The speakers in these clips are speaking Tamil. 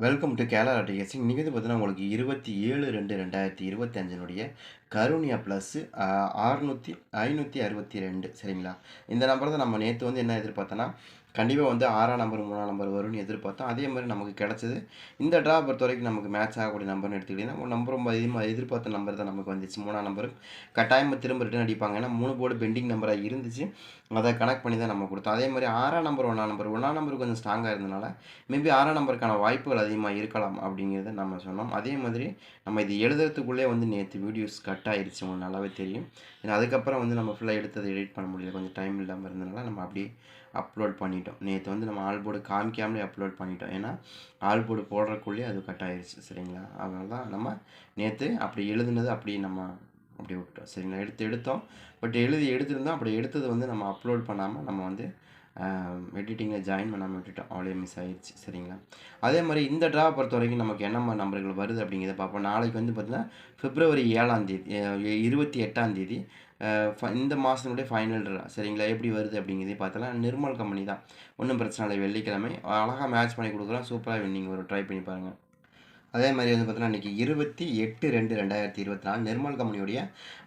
வெல்கம் டு கேரளா டிஎஸ்சி நீங்கள் வந்து பார்த்தீங்கன்னா உங்களுக்கு இருபத்தி ஏழு ரெண்டு ரெண்டாயிரத்தி இருபத்தஞ்சினுடைய கருணியா ப்ளஸ்ஸு அறுநூற்றி ஐநூற்றி அறுபத்தி ரெண்டு சரிங்களா? இந்த நம்பர் தான் நம்ம நேற்று வந்து என்ன எதிர்பார்த்தோன்னா கண்டிப்பாக வந்து ஆறாம் நம்பர் மூணாம் நம்பர் வரும்னு எதிர்பார்த்தோம் அதே மாதிரி நமக்கு கிடச்சது. இந்த ட்ரா பொறுத்த வரைக்கும் நமக்கு மேட்ச் ஆகக்கூடிய நம்பர்னு எடுத்துக்கிட்டிங்கன்னா நம்பர் ரொம்ப அதிகமாக எதிர்பார்த்த நம்பர் தான் நமக்கு வந்துச்சு. மூணாம் நம்பரும் கட்டாயமாக திரும்ப ரிட்டன் அடிப்பாங்க. ஏன்னா மூணு போர்டு பெண்டிங் நம்பராக இருந்துச்சு. அதை கனெக்ட் பண்ணி தான் நம்ம கொடுத்தோம். அதே மாதிரி ஆறாம் நம்பர் ஒன்றாம் நம்பர் ஒன்றாம் நம்பர் கொஞ்சம் ஸ்ட்ராங்காக இருந்தனால மேபி ஆறாம் நம்பருக்கான வாய்ப்புகள் அதிகமாக இருக்கலாம் அப்படிங்கிறத நம்ம சொன்னோம். அதே மாதிரி நம்ம இது எழுதுறதுக்குள்ளே வந்து நேற்று வீடியோஸ் கட் ஆயிருச்சு. உங்களுக்கு நல்லாவே தெரியும். ஏன்னா அதுக்கப்புறம் வந்து நம்ம ஃபுல்லாக எடுத்ததை எடிட் பண்ண முடியல. கொஞ்சம் டைம் இல்லாமல் இருந்தனால நம்ம அப்படியே அப்லோட் பண்ணிட்டோம். நேற்று வந்து நம்ம ஆல் போர்டு காமிக்காமலே அப்லோட் பண்ணிட்டோம். ஏன்னா ஆல் போர்டு போடுறக்குள்ளேயே அது கட் ஆயிடுச்சு சரிங்களா? அதனால தான் நம்ம நேற்று அப்படி எழுதுனது அப்படி நம்ம அப்படி விட்டோம் சரிங்களா? எடுத்து எடுத்தோம். பட் எழுதி எடுத்திருந்தோம். அப்படி எடுத்தது வந்து நம்ம அப்லோட் பண்ணாமல் நம்ம வந்து எடிட்டிங்கில் ஜாயின் பண்ணாமல் விட்டுட்டு அவ்வளோ மிஸ் ஆகிடுச்சு சரிங்களா? அதே மாதிரி இந்த ட்ரா பொறுத்த வரைக்கும் நமக்கு என்னம்மா நம்பர்கள் வருது அப்படிங்கிறத பார்ப்போம். நாளைக்கு வந்து பார்த்திங்கன்னா பிப்ரவரி ஏழாம் தேதி இருபத்தி எட்டாம் தேதி இந்த மாதத்தினுடைய ஃபைனல் ட்ரா சரிங்களா? எப்படி வருது அப்படிங்கிறதே பார்த்தலாம் நிர்மல் கம்பெனி தான். ஒன்றும் பிரச்சனை இல்லை. வெள்ளிக்கிழமை அழகாக மேட்ச் பண்ணி கொடுக்குறோம். சூப்பராக வின்னிங் வரும் ட்ரை பண்ணி பாருங்கள் அதே மாதிரி வந்து பார்த்தீங்கன்னா இன்றைக்கி இருபத்தி எட்டு ரெண்டு ரெண்டாயிரத்தி இருபத்தி நாலு நிர்மல் கம்பெனியுடைய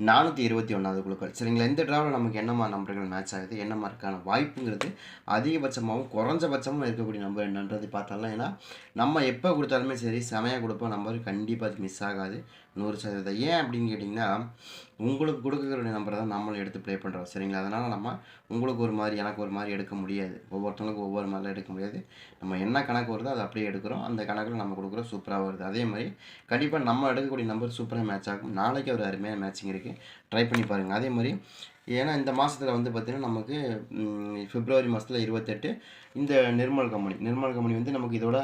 நானூற்றி இருபத்தி ஒன்றாவது குழுக்கள். சரிங்களா? இந்த டிராவில் நமக்கு என்னமா நம்பர்கள் மேட்ச் ஆகுது? என்ன மார்க்கான வாய்ப்புங்கிறது அதிகபட்சமாகவும் குறைஞ்சபட்சமும் இருக்கக்கூடிய நம்பர் என்னன்றது பார்த்தாலாம் ஏன்னா நம்ம எப்போ கொடுத்தாலுமே சரி செமையாக கொடுப்போம். நம்பர் கண்டிப்பாக அது மிஸ் ஆகாது. நூறு சதவீதம் ஏன் அப்படின்னு கேட்டிங்கன்னா உங்களுக்கு கொடுக்குற நம்பரை தான் நம்மளும் எடுத்து ப்ளே பண்ணுறோம் சரிங்களா? அதனால் நம்ம உங்களுக்கு ஒரு மாதிரி எனக்கு ஒரு மாதிரி எடுக்க முடியாது. ஒவ்வொருத்தவங்களுக்கும் ஒவ்வொரு மாதிரிலாம் எடுக்க முடியாது. நம்ம என்ன கணக்கு வருதோ அதை அப்படியே எடுக்கிறோம். அந்த கணக்கில் நம்ம கொடுக்குறோம் சூப்பராக வருது. அதே மாதிரி கண்டிப்பாக நம்ம எடுக்கக்கூடிய நம்பர் சூப்பராக மேட்ச் ஆகும். நாளைக்கு ஒரு அருமையான மேட்சிங் இருக்குது ட்ரை பண்ணி பாருங்கள் அதே மாதிரி ஏன்னா இந்த மாதத்தில் வந்து பார்த்திங்கன்னா நமக்கு பிப்ரவரி மாதத்தில் இருபத்தெட்டு இந்த நிர்மல் கம்பெனி. நிர்மல் கம்பெனி வந்து நமக்கு இதோட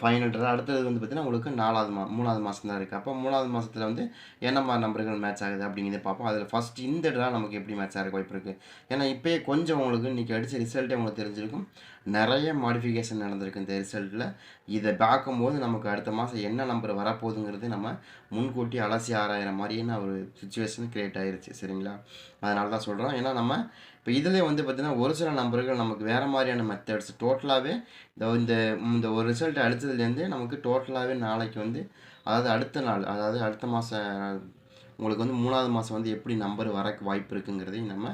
ஃபைனல் ட்ரா அடுத்தது வந்து பார்த்திங்கன்னா உங்களுக்கு நாலாவது மா மூணாவது மாதம் தான் இருக்குது அப்போ மூணாவது மாதத்தில் வந்து என்ன மாதிரி நம்பர்கள் மேட்ச் ஆகுது அப்படிங்கிறத பார்ப்போம். அதில் ஃபஸ்ட் இந்த ட்ரா நமக்கு எப்படி மேட்ச் ஆகிற வாய்ப்பு இருக்குது ஏன்னா இப்போயே கொஞ்சம் உங்களுக்கு இன்றைக்கி அடித்த ரிசல்ட்டே உங்களுக்கு தெரிஞ்சிருக்கும். நிறைய மாடிஃபிகேஷன் நடந்திருக்கு இந்த ரிசல்ட்டில் இதை பார்க்கும்போது நமக்கு அடுத்த மாதம் என்ன நம்பர் வரப்போகுதுங்கிறது நம்ம முன்கூட்டி அலசி ஆராயிற மாதிரியான ஒரு சுச்சுவேஷன் க்ரியேட் ஆயிருச்சு. சரிங்களா? அதனால தான் சொல்கிறோம் ஏன்னா நம்ம இப்போ இதில் வந்து பார்த்திங்கன்னா ஒரு சில நம்பர்கள் நமக்கு வேறு மாதிரியான மெத்தட்ஸ் டோட்டலாகவே இந்த இந்த இந்த ஒரு ரிசல்ட் அடுத்ததுலேருந்து நமக்கு டோட்டலாகவே நாளைக்கு வந்து அதாவது அடுத்த நாள் அதாவது அடுத்த மாதம் உங்களுக்கு வந்து மூணாவது மாதம் வந்து எப்படி நம்பர் வரக்கு வாய்ப்பு இருக்குங்கிறதையும் நம்ம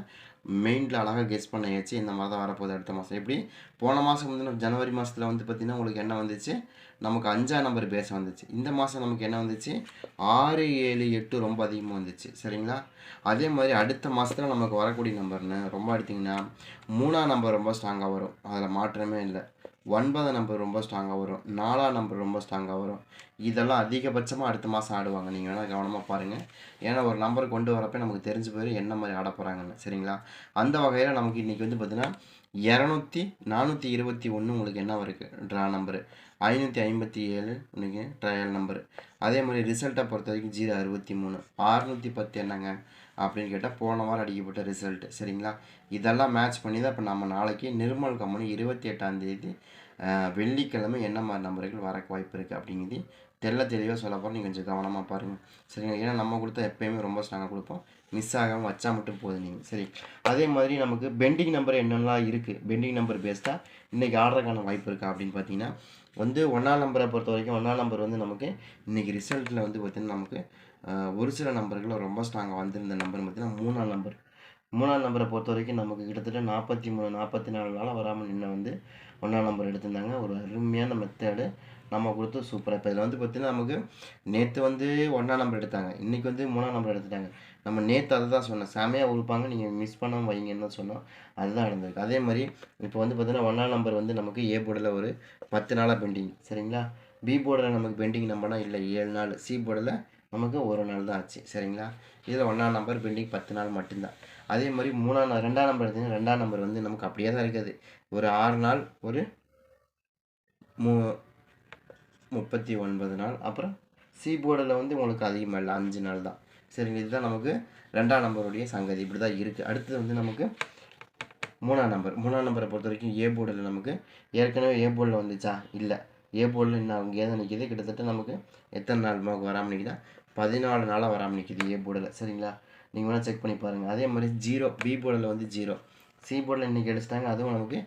மெயினில் அழகாக கெஸ் பண்ணியாச்சு. இந்த மாதிரி தான் வரப்போகுது அடுத்த மாதம். எப்படி? போன மாதம் வந்து ஜனவரி மாதத்தில் வந்து பார்த்திங்கன்னா உங்களுக்கு என்ன வந்துச்சு? நமக்கு அஞ்சாம் நம்பர் பேஸ் வந்துச்சு. இந்த மாதம் நமக்கு என்ன வந்துச்சு? ஆறு ஏழு எட்டு ரொம்ப அதிகமாக வந்துச்சு. சரிங்களா? அதே மாதிரி அடுத்த மாதத்தில் நமக்கு வரக்கூடிய நம்பர்னு ரொம்ப எடுத்திங்கன்னா மூணாம் நம்பர் ரொம்ப ஸ்ட்ராங்காக வரும். அதில் மாற்றமே இல்லை. ஒன்பதாம் நம்பர் ரொம்ப ஸ்ட்ராங்காக வரும். நாலாம் நம்பர் ரொம்ப ஸ்ட்ராங்காக வரும். இதெல்லாம் அதிகபட்சமாக அடுத்த மாதம் ஆடுவாங்க. நீங்கள் வேணால் கவனமாக பாருங்கள் ஏன்னா ஒரு நம்பர் கொண்டு வரப்போ நமக்கு தெரிஞ்சு போயிடும் என்ன மாதிரி ஆட போகிறாங்கன்னு சரிங்களா? அந்த வகையில் நமக்கு இன்றைக்கி வந்து பார்த்திங்கன்னா இரநூத்தி நானூற்றி இருபத்தி ஒன்று உங்களுக்கு என்ன இருக்குது ட்ரா நம்பரு ஐநூற்றி ஐம்பத்தி ஏழு இன்றைக்கி ட்ரையல் நம்பரு அதே மாதிரி ரிசல்ட்டை பொறுத்த வரைக்கும் ஜீரோ அறுபத்தி மூணு. அறுநூற்றி பத்து என்னங்க? அப்படின்னு கேட்டால் போன வாரம் அடிக்கப்பட்ட ரிசல்ட்டு சரிங்களா? இதெல்லாம் மேட்ச் பண்ணி தான் இப்போ நம்ம நாளைக்கு நிர்மல் கம்பெனி இருபத்தி எட்டாம் தேதி வெள்ளிக்கிழமை என்ன மாதிரி நம்பர்கள் வரக்கு வாய்ப்பு இருக்குது அப்படிங்கிறது தெல்ல தெளிவாக சொல்ல போகிறோம் நீங்கள் கொஞ்சம் கவனமாக பாருங்கள் சரிங்க ஏன்னா நம்ம கொடுத்தா எப்போயுமே ரொம்ப ஸ்ட்ராங்காக கொடுப்போம். மிஸ் ஆகாமல் வச்சா மட்டும் போதும் நீங்கள் சரி. அதே மாதிரி நமக்கு பெண்டிங் நம்பர் என்னென்னலாம் இருக்குது பெண்டிங் நம்பர் பேஸ்டாக இன்றைக்கி ஆடுறதுக்கான வாய்ப்பு இருக்கா அப்படின்னு பார்த்தீங்கன்னா வந்து ஒன்றாம் நம்பரை பொறுத்த வரைக்கும் ஒன்றாம் நம்பர் வந்து நமக்கு இன்றைக்கி ரிசல்ட்டில் வந்து பார்த்திங்கன்னா நமக்கு ஒரு சில நம்பர்கள் ரொம்ப ஸ்ட்ராங்காக வந்திருந்த நம்பர் பார்த்திங்கன்னா மூணாம் நம்பர் மூணாம் நம்பரை பொறுத்த வரைக்கும் நமக்கு கிட்டத்தட்ட நாற்பத்தி மூணு நாற்பத்தி நாலு நாளாக வராமல் நின்று வந்து ஒன்றாம் நம்பர் எடுத்திருந்தாங்க. ஒரு அருமையான மெத்தேடு நம்ம கொடுத்து சூப்பராக இப்போ இதில் வந்து பார்த்திங்கன்னா நமக்கு நேற்று வந்து ஒன்றாம் நம்பர் எடுத்தாங்க. இன்றைக்கி வந்து மூணாம் நம்பர் எடுத்துட்டாங்க. நம்ம நேற்று அதை தான் சொன்னோம் செமையாக உழுப்பாங்க நீங்கள் மிஸ் பண்ணாமல் வைங்கன்னு தான் சொன்னோம். அதுதான் நடந்திருக்கு. அதே மாதிரி இப்போ வந்து பார்த்திங்கன்னா ஒன்றாம் நம்பர் வந்து நமக்கு ஏ போர்டில் ஒரு பத்து நாளாக பெண்டிங் சரிங்களா? பி போர்டில் நமக்கு பெண்டிங் நம்பர்னால் இல்லை. ஏழு நாள். சி போர்டில் நமக்கு ஒரு நாள் தான் ஆச்சு. சரிங்களா? இதில் ஒன்றாம் நம்பர் பெண்டிங் பத்து நாள் மட்டும்தான். அதே மாதிரி மூணாம் நாள் ரெண்டாம் நம்பர் எடுத்திங்கன்னா ரெண்டாம் நம்பர் வந்து நமக்கு அப்படியே தான் இருக்குது. ஒரு ஆறு நாள் ஒரு மூ முப்பத்தி ஒன்பது நாள். அப்புறம் சி போர்டில் வந்து உங்களுக்கு அதிகமாக இல்லை அஞ்சு நாள் தான். சரிங்க இதுதான் நமக்கு ரெண்டாம் நம்பருடைய சங்கதி. இப்படி தான் இருக்குது அடுத்தது வந்து நமக்கு மூணாம் நம்பர் மூணாம் நம்பரை பொறுத்த வரைக்கும் ஏ போர்டில் நமக்கு ஏற்கனவே ஏ போர்டில் வந்துச்சா? இல்லை. ஏ போர்டில் இன்னும் அவங்க தான் நிற்கிது கிட்டத்தட்ட நமக்கு எத்தனை நாள் நமக்கு வராமல் நிற்கிதா பதினாலு நாளாக வராமல் நிற்கிது ஏ போர்டில் சரிங்களா? நீங்கள் வேணால் செக் பண்ணி பாருங்கள். அதே மாதிரி ஜீரோ பி போர்டில் வந்து ஜீரோ. சி போர்டில் இன்றைக்கி அடிச்சிட்டாங்க அதுவும் நமக்கு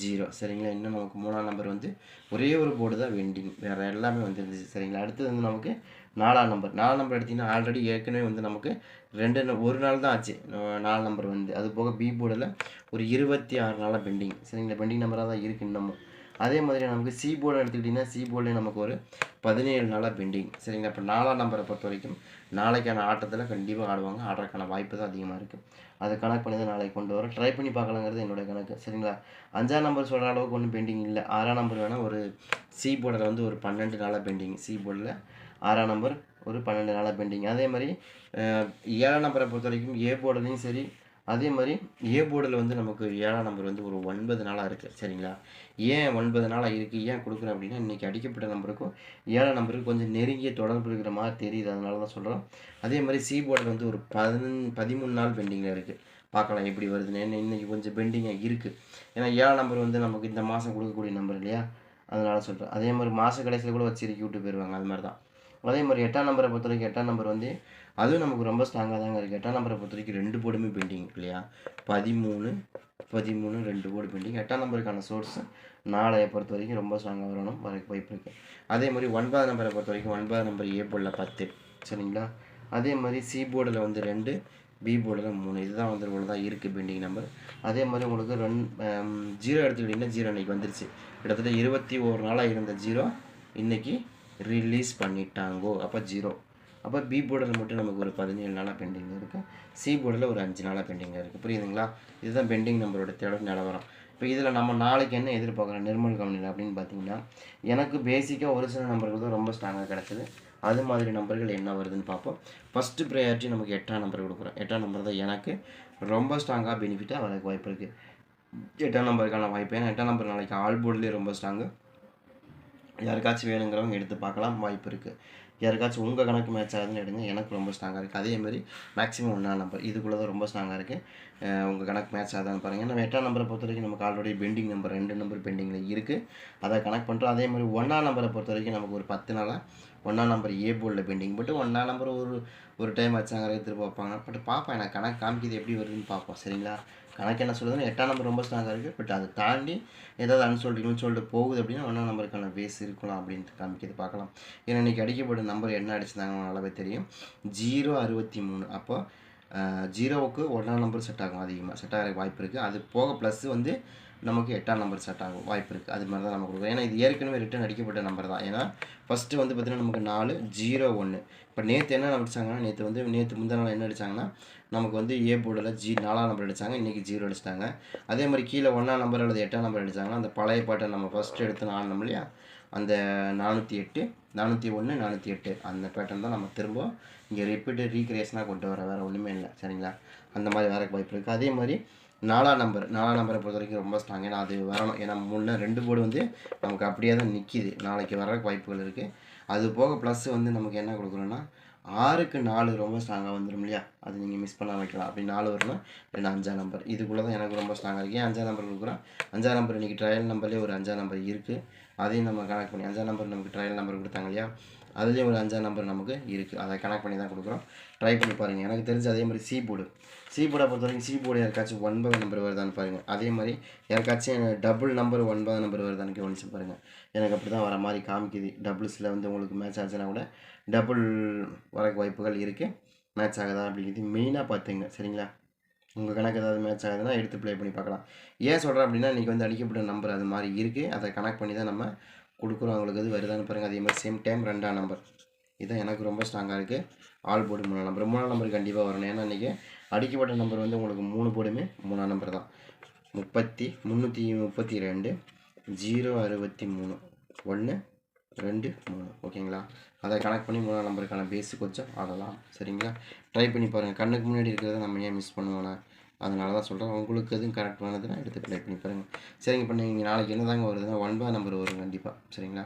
ஜீரோ. சரிங்களா? இன்னும் நமக்கு மூணாம் நம்பர் வந்து ஒரே ஒரு போர்டு தான் வெண்டிங் வேறு எல்லாமே வந்துருந்துச்சு சரிங்களா? அடுத்தது வந்து நமக்கு நாலாம் நம்பர் நாலாம் நம்பர் எடுத்திங்கன்னா ஆல்ரெடி ஏற்கனவே வந்து நமக்கு ரெண்டு ஒரு நாள் தான் ஆச்சு. நாலு நம்பர் வந்து. அது போக பி போர்டில் ஒரு இருபத்தி ஆறு நாளாக பெண்டிங் சரிங்களா பெண்டிங் நம்பராக தான் இருக்குது இன்னமும். அதே மாதிரி நமக்கு சி போர்டு எடுத்துக்கிட்டிங்கன்னா சி போர்டில் நமக்கு ஒரு பதினேழு நாளாக பெண்டிங் சரிங்களா? இப்போ நாலாம் நம்பரை பொறுத்த வரைக்கும் நாளைக்கான ஆட்டத்தில் கண்டிப்பாக ஆடுவாங்க. ஆடுறதுக்கான வாய்ப்பு தான் அதிகமாக இருக்குது அதை கணக்கு பண்ணி தான் நாளைக்கு கொண்டு வரோம் ட்ரை பண்ணி பார்க்கலாங்கிறது என்னோடய கணக்கு. சரிங்களா? அஞ்சாம் நம்பர் சொல்கிற அளவுக்கு ஒன்றும் பெண்டிங் இல்லை. ஆறாம் நம்பர் வேணால் ஒரு சி போர்டில் வந்து ஒரு பன்னெண்டு நாளாக பெண்டிங் சி போர்டில் ஆறாம் நம்பர் ஒரு பன்னெண்டு நாளாக பெண்டிங் அதே மாதிரி ஏழாம் நம்பரை பொறுத்த வரைக்கும் ஏ போர்டுலேயும் சரி அதே மாதிரி ஏ போர்டில் வந்து நமக்கு ஏழாம் நம்பர் வந்து ஒரு ஒன்பது நாளாக இருக்குது சரிங்களா? ஏன் ஒன்பது நாளாக இருக்குது ஏன் கொடுக்குறேன் அப்படின்னா இன்றைக்கி அடிக்கப்பட்ட நம்பருக்கும் ஏழாம் நம்பருக்கும் கொஞ்சம் நெருங்கிய தொடர்பு இருக்கிற மாதிரி தெரியுது. அதனால தான் சொல்கிறோம் அதே மாதிரி சி போர்டில் வந்து ஒரு பதினொன்று பதிமூணு நாள் பெண்டிங்கில் இருக்குது பார்க்கலாம் எப்படி வருதுன்னு. ஏன்னா கொஞ்சம் பெண்டிங்காக இருக்குது ஏன்னா ஏழாம் நம்பர் வந்து நமக்கு இந்த மாதம் கொடுக்கக்கூடிய நம்பர் இல்லையா? அதனால் சொல்கிறேன் அதே மாதிரி மாத கடைசியில் கூட வச்சு இறக்கி விட்டு போயிடுவாங்க அது மாதிரி தான் அதே மாதிரி எட்டாம் நம்பரை பொறுத்த வரைக்கும் எட்டாம் நம்பர் வந்து அதுவும் நமக்கு ரொம்ப ஸ்ட்ராங்காக தாங்க இருக்குது எட்டாம் நம்பரை பொறுத்த வரைக்கும் ரெண்டு போர்டுமே பெண்டிங் இல்லையா? பதிமூணு பதிமூணு ரெண்டு போர்டு பெண்டிங் எட்டாம் நம்பருக்கான சோர்ஸ் நாளைய பொறுத்த வரைக்கும் ரொம்ப ஸ்ட்ராங்காக வரணும் வர வாய்ப்பு இருக்குது அதே மாதிரி ஒன்பதாம் நம்பரை பொறுத்த வரைக்கும் ஒன்பதாம் நம்பர் ஏ போர்டில் பத்து. சரிங்களா? அதே மாதிரி சி போர்டில் வந்து ரெண்டு பி போர்டில் மூணு. இதுதான் வந்து உங்களுக்கு தான் இருக்குது பெண்டிங் நம்பர் அதே மாதிரி உங்களுக்கு ரெண் ஜீரோ எடுத்துக்கிட்டிங்கன்னா ஜீரோ இன்றைக்கி வந்துருச்சு. கிட்டத்தட்ட இருபத்தி ஒரு நாளாக இருந்த ஜீரோ இன்றைக்கி ரிலீஸ் பண்ணிட்டாங்கோ. அப்போ ஜீரோ அப்போ பி போர்டில் மட்டும் நமக்கு ஒரு பதினேழு நாளாக பெண்டிங்கில் இருக்குது சி போர்டில் ஒரு அஞ்சு நாளாக பெண்டிங்கில் இருக்குது புரியுதுங்களா? இதுதான் பெண்டிங் நம்பரோட தேட நிலவரம். இப்போ இதில் நம்ம நாளைக்கு என்ன எதிர்பார்க்குறோம்? நிர்மல் கம்பெனியில் அப்படின்னு பார்த்தீங்கன்னா எனக்கு பேசிக்காக ஒரு சில நம்பர்கள் தான் ரொம்ப ஸ்ட்ராங்காக கிடச்சிது. அது மாதிரி நம்பர்கள் என்ன வருதுன்னு பார்ப்போம். ஃபஸ்ட்டு ப்ரையாரிட்டி நமக்கு எட்டாம் நம்பர் கொடுக்குறோம். எட்டாம் நம்பர் தான் எனக்கு ரொம்ப ஸ்ட்ராங்காக பெனிஃபிட்டாக வரக்கு வாய்ப்பு இருக்குது எட்டாம் நம்பருக்கான வாய்ப்பு. ஏன்னா எட்டாம் நம்பர் நாளைக்கு ஆல் போர்ட்லேயே ரொம்ப ஸ்ட்ராங்கு யாருக்காச்சும் வேணுங்கிறவங்க எடுத்து பார்க்கலாம். வாய்ப்பு இருக்குது யாருக்காச்சும் உங்கள் கணக்கு மேட்ச் ஆகுதுன்னு எடுங்க. எனக்கு ரொம்ப ஸ்ட்ராங்காக இருக்குது அதேமாதிரி மேக்ஸிமம் ஒன்றா நம்பர் இதுக்குள்ளே தான் ரொம்ப ஸ்ட்ராங்காக இருக்குது உங்கள் கணக்கு மேட்ச் ஆகுதான்னு பாருங்கள் நம்ம எட்டாம் நம்பரை பொறுத்த வரைக்கும் நமக்கு ஆல்ரெடி பெண்டிங் நம்பர் ரெண்டு நம்பர் பெண்டிங்கில் இருக்குது அதை கனெக்ட் பண்ணுறோம் அதே மாதிரி ஒன்றாம் நம்பரை பொறுத்த வரைக்கும் நமக்கு ஒரு பத்து நாளாக ஒன்றாம் நம்பர் ஏ போர்டில் பெயிண்டிங் போட்டு ஒன்றாம் நம்பர் ஒரு ஒரு டைம் வச்சாங்க திரும்ப வைப்பாங்க. பட் பார்ப்பேன் எனக்கு கணக்கு காமிக்கிது எப்படி வருதுன்னு பார்ப்போம் சரிங்களா? கணக்கு என்ன சொல்லுதுன்னா எட்டாம் நம்பர் ரொம்ப ஸ்ட்ராங்காக இருக்குது பட் அதை தாண்டி ஏதாவது அன்சோல்டு சொல்லிட்டு போகுது அப்படின்னா ஒன்றாம் நம்பருக்கான பேஸ் இருக்கலாம் அப்படின்ட்டு காமிக்கிறது பார்க்கலாம். ஏன்னா இன்றைக்கி அடிக்கப்பட்ட நம்பர் என்ன அடிச்சிருந்தாங்க நல்லாவே தெரியும். ஜீரோ அறுபத்தி மூணு. அப்போ ஜீரோவுக்கு ஒன்றாம் நம்பர் செட் ஆகும் அதிகமாக செட் ஆகிற வாய்ப்பு இருக்குது அது போக ப்ளஸ் வந்து நமக்கு எட்டாம் நம்பர் செட் ஆகும். வாய்ப்பு இருக்குது அது மாதிரி தான் நம்ம கொடுக்கும் ஏன்னா இது ஏற்கனவே ரிட்டன் அடிக்கப்பட்ட நம்பர் தான். ஏன்னா ஃபஸ்ட்டு வந்து பார்த்திங்கன்னா நமக்கு நாலு ஜீரோ ஒன்று இப்போ நேற்று என்ன அடிச்சாங்கன்னா நேற்று வந்து நேற்று முந்தின நாள் என்ன அடித்தாங்கன்னா நமக்கு வந்து ஏ போர்டில் ஜி நாலாம் நம்பர் அடித்தாங்க இன்றைக்கி ஜீரோ அடிச்சிட்டாங்க. அதே மாதிரி கீழே ஒன்றாம் நம்பர் அல்லது எட்டாம் நம்பர் அடித்தாங்கன்னா அந்த பழைய பாட்டை நம்ம ஃபஸ்ட்டு எடுத்து ஆடணும் இல்லையா? அந்த நானூற்றி எட்டு நானூற்றி ஒன்று நானூற்றி எட்டு. அந்த பேட்டர்ன் தான் நம்ம திரும்ப இங்கே ரிப்பீட்டு ரீக்ரியேஷனாக கொண்டு வர வேறு ஒன்றுமே இல்லை. சரிங்களா? அந்த மாதிரி வேற வாய்ப்பு இருக்குது அதே மாதிரி நாலாம் நம்பர் நாலாம் நம்பரை பொறுத்த வரைக்கும் ரொம்ப ஸ்ட்ராங் ஏன்னா அது வரணும். ஏன்னா முன்னே ரெண்டு போர்டு வந்து நமக்கு அப்படியே தான் நிற்கிது நாளைக்கு வர வாய்ப்புகள் இருக்குது அது போக ப்ளஸ் வந்து நமக்கு என்ன கொடுக்குறோன்னா ஆறுக்கு நாலு ரொம்ப ஸ்ட்ராங்காக வந்துடும் இல்லையா? அது நீங்கள் மிஸ் பண்ண வைக்கலாம். அப்படி நாலு வரணும். இல்லைன்னா அஞ்சாம் நம்பர் இதுக்குள்ளே தான் எனக்கு ரொம்ப ஸ்ட்ராங்காக இருக்குது ஏன் அஞ்சாம் நம்பர் கொடுக்குறோம்? அஞ்சாம் நம்பர் இன்றைக்கி ட்ரையல் நம்பர்லேயே ஒரு அஞ்சாம் நம்பர் இருக்குது அதையும் நம்ம கனெக்ட் பண்ணி அஞ்சாம் நம்பர் நமக்கு ட்ரையல் நம்பர் கொடுத்தாங்க இல்லையா? அதுலேயும் ஒரு அஞ்சாம் நம்பர் நமக்கு இருக்குது அதை கனெக்ட் பண்ணி தான் கொடுக்குறோம். ட்ரை பண்ணி பாருங்கள் எனக்கு தெரிஞ்சு அதே மாதிரி சி போர்டு சி போர்டை பொறுத்த வரைக்கும் சி போர்டு யாருக்காச்சும் ஒன்பது நம்பர் வருதான்னு பாருங்கள் அதே மாதிரி யாருக்காச்சும் டபுள் நம்பர் ஒன்பது நம்பர் வருதான்னு கவனிச்சு பாருங்கள் எனக்கு அப்படி தான் வர மாதிரி காமிக்குது. டபுள்ஸில் வந்து உங்களுக்கு மேட்ச் ஆச்சுன்னா கூட டபுள் வரக்கு வாய்ப்புகள் இருக்குது மேட்ச் ஆகுதா அப்படிங்கிறது மெயினாக பார்த்துங்க. சரிங்களா? உங்கள் கணக்கு ஏதாவது மேட்ச் ஆகுதுன்னா எடுத்து ப்ளே பண்ணி பார்க்கலாம். ஏன் சொல்கிறேன் அப்படின்னா இன்றைக்கி வந்து அடிக்கப்பட்ட நம்பர் அது மாதிரி இருக்குது அதை கனெக்ட் பண்ணி தான் நம்ம கொடுக்குறோம். அவங்களுக்கு அது வருதான்னு பாருங்கள் அதே மாதிரி சேம் டைம் ரெண்டாம் நம்பர் இதுதான் எனக்கு ரொம்ப ஸ்ட்ராங்காக இருக்குது ஆல் போர்டு மூணாம் நம்பர் மூணாம் நம்பர் கண்டிப்பாக வரணும். ஏன்னா இன்றைக்கி அடிக்கப்பட்ட நம்பர் வந்து உங்களுக்கு மூணு போர்டுமே மூணாம் நம்பர் தான். முப்பத்தி முந்நூற்றி முப்பத்தி ரெண்டு ஜீரோ அறுபத்தி மூணு. ஒன்று ரெண்டு மூணு. ஓகேங்களா? அதை கனெக்ட் பண்ணி மூணாம் நம்பருக்கான பேஸு கொஞ்சம் அதெல்லாம் சரிங்களா? ட்ரை பண்ணி பாருங்கள் கண்ணுக்கு முன்னாடி இருக்கிறத நம்ம ஏன் மிஸ் பண்ணுவோண்ணா அதனால தான் சொல்கிறேன் உங்களுக்கு எதுவும் கரெக்ட் நான் எடுத்து ட்ரை பண்ணி பாருங்கள் சரிங்க இப்போ நீங்கள் நாளைக்கு என்ன தாங்க வருதுன்னா ஒன்பதாம் நம்பர் வரும் கண்டிப்பாக சரிங்களா?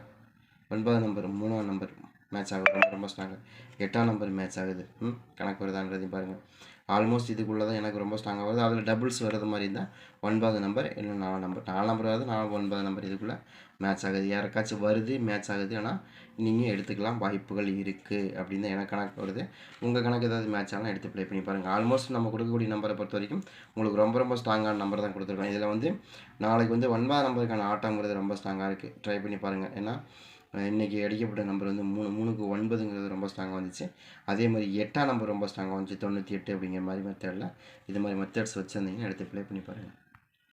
ஒன்பதாம் நம்பர் மூணாம் நம்பர். மேட்ச் ஆகுது. ரொம்ப ரொம்ப ஸ்ட்ராங்காக எட்டாம் நம்பர் மேட்ச் ஆகுது. ம் கணக்கு வருதான்றதையும் பாருங்கள் ஆல்மோஸ்ட் இதுக்குள்ளே தான் எனக்கு ரொம்ப ஸ்ட்ராங்காக வருது. அதில் டபுள்ஸ் வர்றது மாதிரி இருந்தால் ஒன்பது நம்பர் இல்லை நாலு நம்பர் நாலு நம்பர் வருது நாலு ஒன்பது நம்பர் இதுக்குள்ளே மேட்ச் ஆகுது. யாருக்காச்சும் வருது மேட்ச் ஆகுது ஆனால் நீங்கள் எடுத்துக்கலாம். வாய்ப்புகள் இருக்குது அப்படின்னு தான் எனக்கு கணக்கு வருது. உங்கள் கணக்கு ஏதாவது மேட்ச் ஆனால் எடுத்து ப்ளே பண்ணி பாருங்கள் ஆல்மோஸ்ட் நம்ம கொடுக்கக்கூடிய நம்பரை பொறுத்த வரைக்கும் உங்களுக்கு ரொம்ப ரொம்ப ஸ்ட்ராங்கான நம்பர் தான் கொடுத்துருக்கோம் இதில் வந்து நாளைக்கு வந்து ஒன்பது நம்பருக்கான ஆட்டங்கிறது ரொம்ப ஸ்ட்ராங்காக இருக்குது ட்ரை பண்ணி பாருங்கள் ஏன்னா இன்றைக்கி அடிக்கப்பட்ட நம்பர் வந்து மூணு மூணுக்கு ஒன்பதுங்கிறது ரொம்ப ஸ்ட்ராங்காக வந்துச்சு. அதே மாதிரி எட்டாம் நம்பர் ரொம்ப ஸ்ட்ராங்காக வந்துச்சு. தொண்ணூற்றி எட்டு அப்படிங்கிற மாதிரி மெத்தடில் இது மாதிரி மெத்தட்ஸ் வச்சுருந்தீங்கன்னா எடுத்து ப்ளே பண்ணி பாருங்கள்